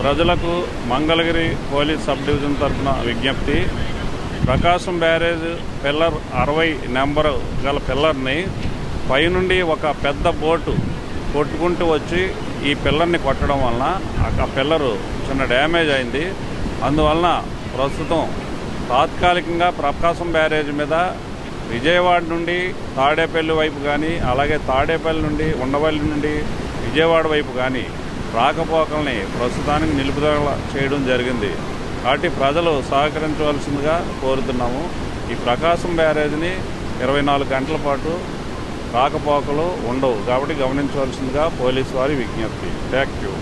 ప్రజలకు Mangalagiri police sub division తరఫున విజ్ఞప్తి. ప్రకాశం బ్యారేజ్ పిల్లర్ అరవై నెంబర్ గల పిల్లర్ని పైనుండి ఒక పెద్ద బోటు కొట్టుకుంటూ వచ్చి ఈ పిల్లర్ని కొట్టడం వలన ఆ పిల్లరు చిన్న డ్యామేజ్ అయింది. అందువలన ప్రస్తుతం తాత్కాలికంగా ప్రకాశం బ్యారేజ్ మీద విజయవాడ నుండి తాడేపల్లి వైపు కానీ అలాగే తాడేపల్లి నుండి ఉండవల్లి నుండి విజయవాడ వైపు కానీ రాకపోకల్ని ప్రస్తుతానికి నిలుపుదల చేయడం జరిగింది. కాబట్టి ప్రజలు సహకరించవలసిందిగా కోరుతున్నాము. ఈ ప్రకాశం బ్యారేజ్ని ఇరవై నాలుగు గంటల పాటు రాకపోకలు ఉండవు. కాబట్టి గమనించవలసిందిగా పోలీసు వారి విజ్ఞప్తి. Thank you